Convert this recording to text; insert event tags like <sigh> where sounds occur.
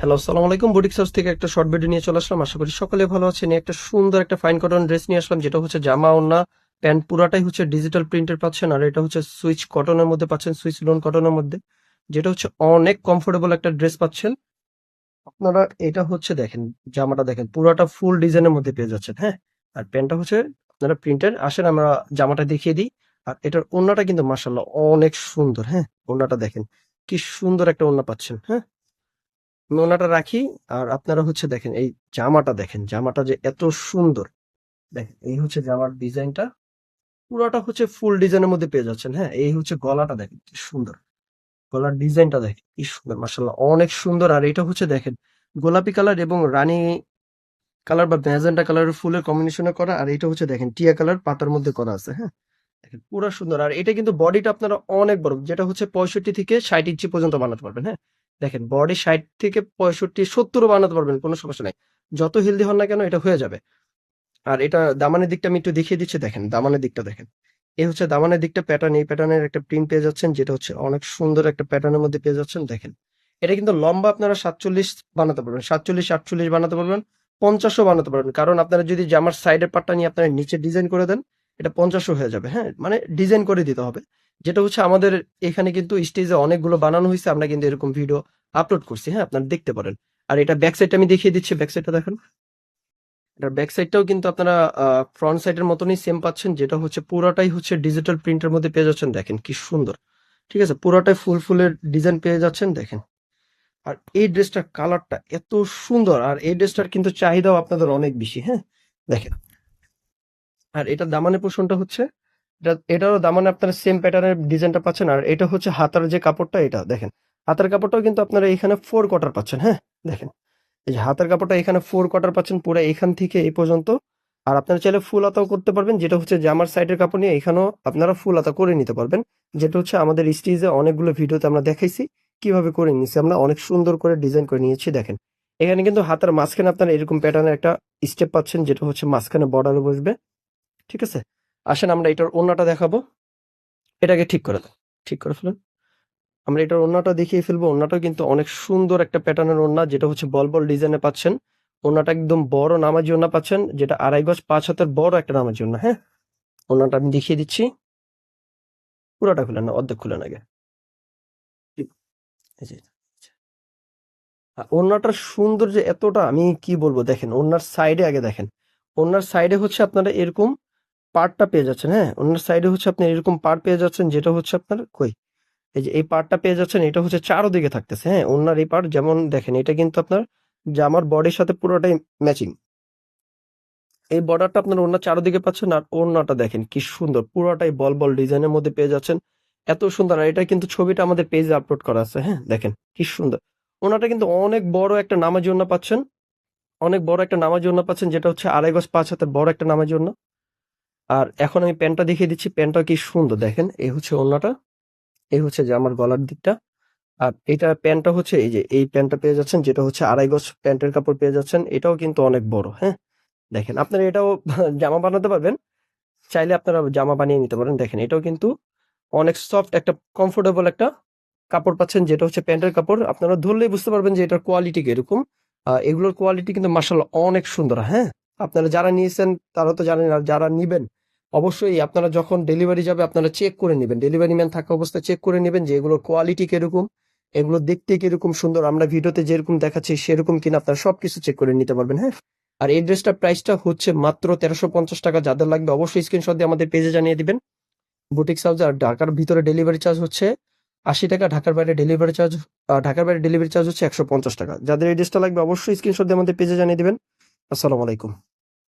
Hello আসসালামু আলাইকুম boutique search থেকে একটা শর্ট ভিডিও নিয়ে চলে আসলাম। আশা করি সকলে ভালো আছেন। একটা সুন্দর একটা ফাইন কটন ড্রেস নিয়ে আসলাম, যেটা হচ্ছে জামা ওন্না প্যান্ট পুরাটাই হচ্ছে ডিজিটাল প্রিন্টের পাচ্ছেন, আর এটা হচ্ছে সুইচ কটনের মধ্যে পাচ্ছেন সুইচ লোন কটনের মধ্যে। যেটা হচ্ছে অনেক কমফোর্টেবল একটা ড্রেস পাচ্ছেন। আপনারা এটা হচ্ছে দেখেন, জামাটা দেখেন, পুরাটা ফুল ডিজাইনের মধ্যে পেয়ে যাচ্ছেন হ্যাঁ? আর প্যান্টটা হচ্ছে, আপনারা প্রিন্টের আসেন, আমরা জামাটা দেখিয়ে দিই। আর এটার ওন্নাটা কিন্তু মার্শাল্লাহ অনেক সুন্দর হ্যাঁ? ওন্নাটা দেখেন, কি সুন্দর একটা ওন্না পাচ্ছেন হ্যাঁ? ওনাটা রাখি আর আপনারা হচ্ছে দেখেন, এই জামাটা দেখেন, জামাটা যে এত সুন্দর। দেখেন, এই হচ্ছে জামার ডিজাইনটা। পুরোটা হচ্ছে ফুল ডিজাইনের মধ্যে পেয়ে যাচ্ছেন হ্যাঁ? এই হচ্ছে গলাটা দেখেন সুন্দর। গলার ডিজাইনটা দেখেন, কি সুন্দর মাসাল্লাহ অনেক সুন্দর। আর এটা হচ্ছে দেখেন, গোলাপি কালার এবং রানী কালার বা ম্যাজেন্টা কালারের ফুলের কম্বিনেশনে করা। আর এটা হচ্ছে দেখেন, টিয়া কালার, পাতার মধ্যে করা আছে হ্যাঁ? দেখেন, পুরো সুন্দর। আর এটা কিন্তু বডিটা আপনারা অনেক বড়, যেটা হচ্ছে পঁয়ষট্টি থেকে ষাট ইঞ্চি পর্যন্ত বানাতে পারবেন হ্যাঁ? দেখেন বডি ষাট থেকে পঁয়ষট্টি, সত্তরও বানাতে পারবেন, কোনো সমস্যা নাই। যত হেলদি হন না কেন, এটা হয়ে যাবে। আর এটা দামানের দিকটা আমি একটু দেখিয়ে দিচ্ছি, দেখেন, দামানের দিকটা দেখেন। এই হচ্ছে দামানের দিকটা প্যাটার্ন এই প্যাটার্নের একটা প্রিন্ট পেয়ে যাচ্ছেন, যেটা হচ্ছে অনেক সুন্দর একটা প্যাটার্নের মধ্যে পেয়ে যাচ্ছেন, দেখেন। এটা কিন্তু লম্বা আপনারা সাতচল্লিশ বানাতে পারবেন, সাতচল্লিশ, আটচল্লিশ বানাতে পারবেন, পঞ্চাশও বানাতে পারবেন। কারণ আপনারা যদি জামার সাইডের পার্টটা নিয়ে আপনারা নিচে ডিজাইন করে দেন, এটা পঞ্চাশও হয়ে যাবে হ্যাঁ? মানে ডিজাইন করে দিতে হবে। যেটা হচ্ছে আমাদের এখানে কিন্তু স্টেজে অনেকগুলো বানানো হয়েছে, আমরা কিন্তু এরকম ভিডিও আপলোড করছি হ্যাঁ আপনারা দেখতে পারেন। আর এটা ব্যাক সাইডটা আমি দেখিয়ে দিচ্ছি ব্যাক সাইডটা দেখেন। এটার ব্যাক সাইডটাও কিন্তু আপনারা ফ্রন্ট সাইডের মতনই সেম পাচ্ছেন, যেটা হচ্ছে পুরোটাই হচ্ছে ডিজিটাল প্রিন্টের মধ্যে পেয়ে যাচ্ছেন, দেখেন কি সুন্দর। ঠিক আছে, পুরোটাই ফুল ফুলের ডিজাইন পেয়ে যাচ্ছেন, দেখেন। আর এই ড্রেসটার কালারটা এত সুন্দর, আর এই ড্রেসটার কিন্তু চাহিদাও আপনাদের অনেক বেশি হ্যাঁ দেখেন। আর এটা দামানে পোষণটা হচ্ছে এটা, এটারও দামানে আপনারা সেম প্যাটার্নের ডিজাইনটা পাচ্ছেন। আর এটা হচ্ছে হাতার যে কাপড়টা, এটা দেখেন। হাতার কাপড়টাও কিন্তু আপনারা এখানে ফোর কোয়ার্টার পাচ্ছেন হ্যাঁ? দেখেন। এই যে হাতের কাপড়টা এখানে ফোর কোয়ার্টার পাচ্ছেন পুরো এখান থেকে এই পর্যন্ত। আর আপনারা চাইলে ফুল আতাও করতে পারবেন, যেটা হচ্ছে জামার সাইডের কাপড় নিয়ে এখানেও আপনারা ফুল আতা করে নিতে পারবেন। যেটা হচ্ছে আমাদের স্টেজে অনেকগুলো ভিডিওতে আমরা দেখাইছি, কীভাবে করে নিয়েছি। আমরা অনেক সুন্দর করে ডিজাইন করে নিয়েছি, দেখেন। এখানে কিন্তু হাতের মাঝখানে আপনারা এরকম প্যাটার্নের একটা স্টেপ পাচ্ছেন, যেটা হচ্ছে মাঝখানে বর্ডারে বসবে। ঠিক আছে? আসেন, আমরা এটার ওন্নাটা দেখাবো। এটাকে ঠিক করে দাও ঠিক করে ফেলুন। আমরা এটার ওন্নাটা দেখিয়ে ফেলব। ওন্নাটাও কিন্তু অনেক সুন্দর একটা প্যাটার্নের ওন্না যেটা হচ্ছে বল বল ডিজাইনে পাচ্ছেন। ওন্নাটা একদম বড় নামাজি ওন্না পাচ্ছেন, যেটা আড়াই গজ পাঁচ হাতের বড় একটা নামাজি ওন্না হ্যাঁ? ওন্নাটা আমি দেখিয়ে দিচ্ছি। পুরোটা খুলেন না, অর্ধেক খুলেন আগে। ওন্নাটার সৌন্দর্য এতটা, আমি কি বলব, দেখেন ওন্নার সাইডে আগে দেখেন। ওন্নার সাইডে হচ্ছে আপনারা এরকম পার্টটা পেয়ে যাচ্ছেন হ্যাঁ? ওনার সাইডে হচ্ছে আপনি এরকম পার্ট পেয়ে যাচ্ছেন, যেটা হচ্ছে আপনার কই? এই যে এই পার্টটা পেয়ে যাচ্ছেন, এটা হচ্ছে চারোদিকে থাকতেছে হ্যাঁ? ওনার এই পার্ট যেমন দেখেন, এটা কিন্তু আপনার জামার বডির সাথে পুরোটাই ম্যাচিং এই বর্ডারটা আপনার ওনার চারোদিকে পাচ্ছেন আর ওনাটা দেখেন কি সুন্দর, পুরোটাই বল বল ডিজাইনের মধ্যে পেয়ে যাচ্ছেন। এত সুন্দর, আর এটা কিন্তু ছবিটা আমাদের পেজে আপলোড করা আছে হ্যাঁ? দেখেন কি সুন্দর। ওনাটা কিন্তু অনেক বড় একটা নামাজি পাচ্ছেন, অনেক বড় একটা নামাজি পাচ্ছেন, যেটা হচ্ছে আড়াই গজ পাঁচ হাতের বড় একটা নামাজি ওনা আর এখন আমি প্যান্টটা দেখিয়ে দিচ্ছি। প্যান্টটা কি সুন্দর দেখেন। এই হচ্ছে ওড়নাটা এই হচ্ছে যে আমার গলার দিকটা। আর এটা প্যান্টটা হচ্ছে এই যে, এই প্যান্টটা পেয়ে যাচ্ছেন, যেটা হচ্ছে আড়াই গজ প্যান্টের কাপড় পেয়ে যাচ্ছেন। এটাও কিন্তু অনেক বড় হ্যাঁ? দেখেন, আপনারা এটাও <laughs> জামা বানাতে পারবেন। চাইলে আপনারা জামা বানিয়ে নিতে পারেন। দেখেন, এটাও কিন্তু অনেক সফট একটা কমফোর্টেবল একটা কাপড় পাচ্ছেন, যেটা হচ্ছে প্যান্টের কাপড়। আপনারা ধরলেই বুঝতে পারবেন যে এটার কোয়ালিটি কীরকম। এগুলোর কোয়ালিটি কিন্তু মার্শাল অনেক সুন্দর হ্যাঁ? আপনারা যারা নিয়েছেন, তারা তো জানেন, আর যারা নিবেন অবশ্যই আপনারা যখন ডেলিভারি যাবে, আপনারা চেক করে নেবেন। ডেলিভারি ম্যান থাকা অবস্থায় চেক করে নেবেন যে এগুলোর কোয়ালিটি কীরকম, এগুলো দেখতে কীরকম সুন্দর। আমরা ভিডিওতে যেরকম দেখাচ্ছি সেরকম কিনা আপনারা সবকিছু চেক করে নিতে পারবেন হ্যাঁ? আর এই ড্রেসটার প্রাইসটা হচ্ছে মাত্র তেরোশো পঞ্চাশ টাকা। যাদের লাগবে অবশ্যই স্ক্রিনশট দিয়ে আমাদের পেজে জানিয়ে দিবেন। বুটিক চার্জ আর ঢাকার ভিতরে ডেলিভারি চার্জ হচ্ছে আশি টাকা, ঢাকার বাইরে ডেলিভারি চার্জ ঢাকার বাইরে ডেলিভারি চার্জ হচ্ছে একশো পঞ্চাশ টাকা। যাদের এই ড্রেসটা লাগবে অবশ্যই স্ক্রিনশট দিয়ে আমাদের পেজে জানিয়ে দিবেন। আসসালামু আলাইকুম।